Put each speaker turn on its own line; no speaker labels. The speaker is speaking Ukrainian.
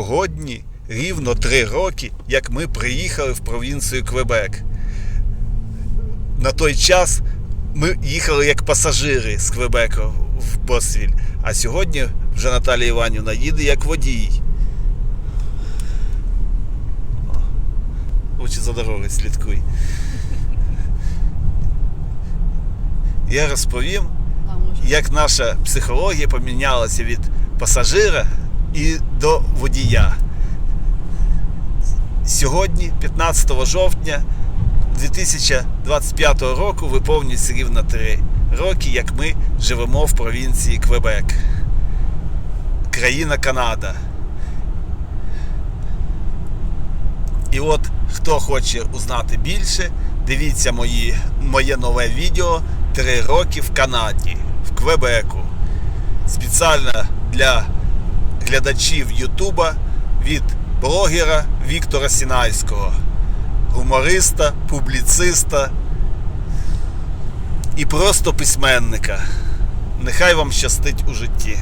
Сьогодні рівно три роки, як ми приїхали в провінцію Квебек. На той час ми їхали як пасажири з Квебека в Босвіль, а сьогодні вже Наталія Іванівна їде як водій. О, Лучше за дорогою слідкуй. Я розповім, як наша психологія помінялася від пасажира і до водія. Сьогодні, 15 жовтня 2025 року, виповнюється рівно 3 роки, як ми живемо в провінції Квебек, країна Канада. І от хто хоче узнати більше, дивіться мої, моє нове відео 3 роки в Канаді, в Квебеку. Спеціально для глядачів Ютуба від блогера Віктора Сінайського, гумориста, публіциста і просто письменника. Нехай вам щастить у житті.